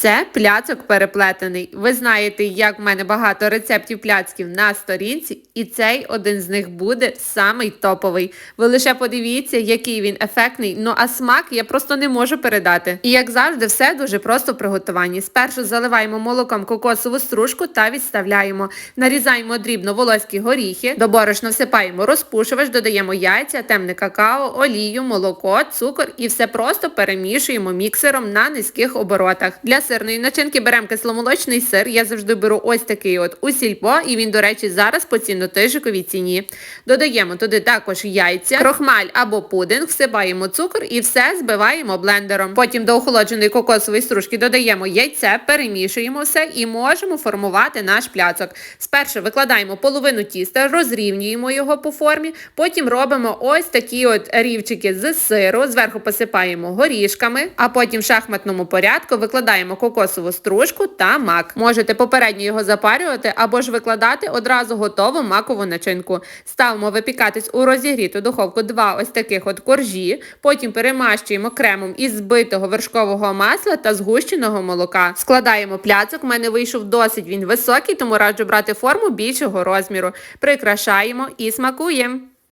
Це пляцок переплетений. Ви знаєте, як в мене багато рецептів пляцків на сторінці, і цей один з них буде самий топовий. Ви лише подивіться, який він ефектний. Ну а смак я просто не можу передати. І як завжди, все дуже просто в приготуванні. Спершу заливаємо молоком кокосову стружку та відставляємо. Нарізаємо дрібно волоські горіхи, до всипаємо розпушувач, додаємо яйця, темне какао, олію, молоко, цукор і все просто перемішуємо міксером на низьких оборотах. Для сирної начинки беремо кисломолочний сир. Я завжди беру ось такий от у сільпо, і він, до речі, зараз по цінно-тижиковій ціні. Додаємо туди також яйця, крохмаль або пудинг, всипаємо цукор і все збиваємо блендером. Потім до охолодженої кокосової стружки додаємо яйце, перемішуємо все і можемо формувати наш пляцок. Спершу викладаємо половину тіста, розрівнюємо його по формі, потім робимо ось такі от рівчики з сиру, зверху посипаємо горішками, а потім в шахматному порядку викладаємо кокосову стружку та мак. Можете попередньо його запарювати або ж викладати одразу готову макову начинку. Ставимо випікатись у розігріту духовку два ось таких от коржі, потім перемащуємо кремом із збитого вершкового масла та згущеного молока. Складаємо пляцок, в мене вийшов досить він високий, тому раджу брати форму більшого розміру. Прикрашаємо і смакуємо.